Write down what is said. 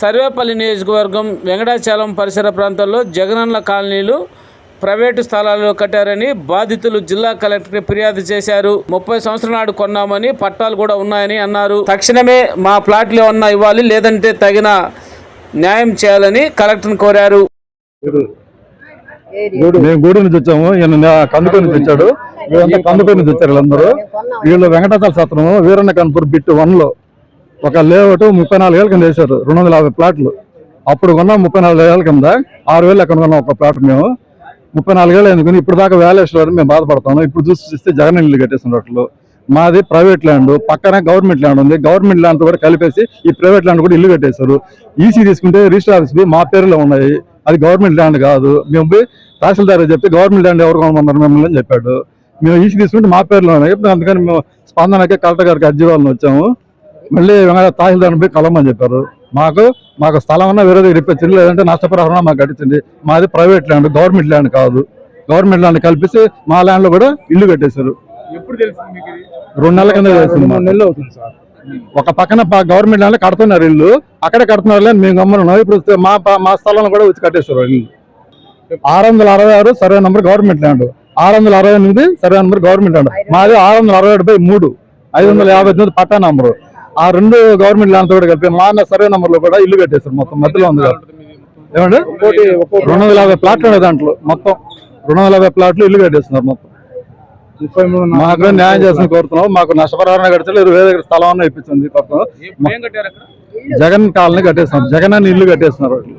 సర్వేపల్లి నియోజకవర్గం వెంకటాచలం పరిసర ప్రాంతాల్లో జగనన్న కాలనీలు ప్రైవేటు స్థలాల్లో కట్టారని బాధితులు జిల్లా కలెక్టర్కి ఫిర్యాదు చేశారు. ముప్పై సంవత్సరాల నాడు కొన్నామని పట్టాలు కూడా ఉన్నాయని అన్నారు. తక్షణమే మా ప్లాట్లు ఏమన్నా ఇవ్వాలి లేదంటే తగిన న్యాయం చేయాలని కలెక్టర్ని కోరారు. మేము గూడు నుంచి వచ్చాము. కందుకూరు నుంచి వచ్చాడు. వీళ్ళంతా కందుపై నుంచి వచ్చారు వీళ్ళందరూ వీళ్ళు వెంకటాచల సత్రము వీరన్న కన్పూర్ బిట్ వన్లో ఒక లేఅవుట్ ముప్పై నాలుగు ఏళ్ళ కింద వేశారు రెండు వందల యాభై ప్లాట్లు. అప్పుడు కొన్నాం ముప్పై నాలుగు ఏళ్ళ కింద ఆరు వేలు ఎక్కడ కొన్నాం ఒక ప్లాట్ మేము. ముప్పై నాలుగేళ్ళు ఎందుకుని ఇప్పుడు దాకా వాల్యుయేషన్ మేము బాధపడతాము. ఇప్పుడు చూసి చూస్తే జగన్ ఇల్లు కట్టేసినట్లు మాది ప్రైవేట్ ల్యాండ్ పక్కనే గవర్నమెంట్ ల్యాండ్ ఉంది. గవర్నమెంట్ ల్యాండ్ కూడా కలిపేసి ఈ ప్రైవేట్ ల్యాండ్ కూడా ఇల్లు కట్టేశారు. ఈసీ తీసుకుంటే రిజిస్టర్ ఆఫీస్ మా పేరులో ఉన్నాయి. అది గవర్నమెంట్ ల్యాండ్ కాదు. మేము పోయి తహసీల్దార్ చెప్తే గవర్నమెంట్ ల్యాండ్ ఎవరు కొనమన్నారు మిమ్మల్ని చెప్పాడు. మేము ఈసీ తీసుకుంటే మా పేరులో ఉన్నాయి. అందుకని మేము స్పందనకి కలెక్టర్ గారికి అర్జీ వాళ్ళని వచ్చాము. మళ్ళీ వెంకట తహసీల్దార్ పోయి కలవమని చెప్పారు. మాకు మాకు స్థలం ఉన్నా వేరే దగ్గర ఇప్పించండి లేదంటే నష్టపరిహారం మాకు కట్టించండి. మాది ప్రైవేట్ ల్యాండ్ గవర్నమెంట్ ల్యాండ్ కాదు. గవర్నమెంట్ ల్యాండ్ కలిపిస్తే మా ల్యాండ్లో కూడా ఇల్లు కట్టేశారు. ఎప్పుడు తెలిసింది మీకు ఇది? రెండు నెలల కింద చేసింది మాకు. నెలలు అవుతుంది సార్. ఒక పక్కన గవర్నమెంట్ ల్యాండ్ కడుతున్నారు ఇల్లు. అక్కడే కడుతున్నారు మేము గమ్మనున్నాం ఇప్పుడు మా మా స్థలంలో కూడా వచ్చి కట్టేస్తారు ఇల్లు. ఆరు వందల అరవై ఆరు సర్వే నంబర్ గవర్నమెంట్ ల్యాండ్. ఆరు వందల అరవై ఎనిమిది సర్వే నంబర్ గవర్నమెంట్ ల్యాండ్ మాది ఆరు వందల అరవై ఏడు బై మూడు ఐదు వందల యాభై ఎనిమిది పట్టా నంబరు. ఆ రెండు గవర్నమెంట్ ల్యాండ్ కూడా కలిపి మా అన్న సర్వే నంబర్లో కూడా ఇల్లు కట్టేస్తారు మొత్తం మధ్యలో ఉంది. ఏమండి? రెండు వందల యాభై ప్లాట్లు ఉన్నాయి దాంట్లో మొత్తం. రెండు వందల యాభై ప్లాట్లు ఇల్లు కట్టేస్తున్నారు మొత్తం. మాకు న్యాయం చేసిన కోరుతున్నాం మాకు నష్టపరిహారం కట్టలేదు వేరే దగ్గర స్థలం అన్న ఇప్పించింది జగన్ కాలనీ కట్టేస్తున్నారు జగన్ అని ఇల్లు కట్టేస్తున్నారు. వాళ్ళు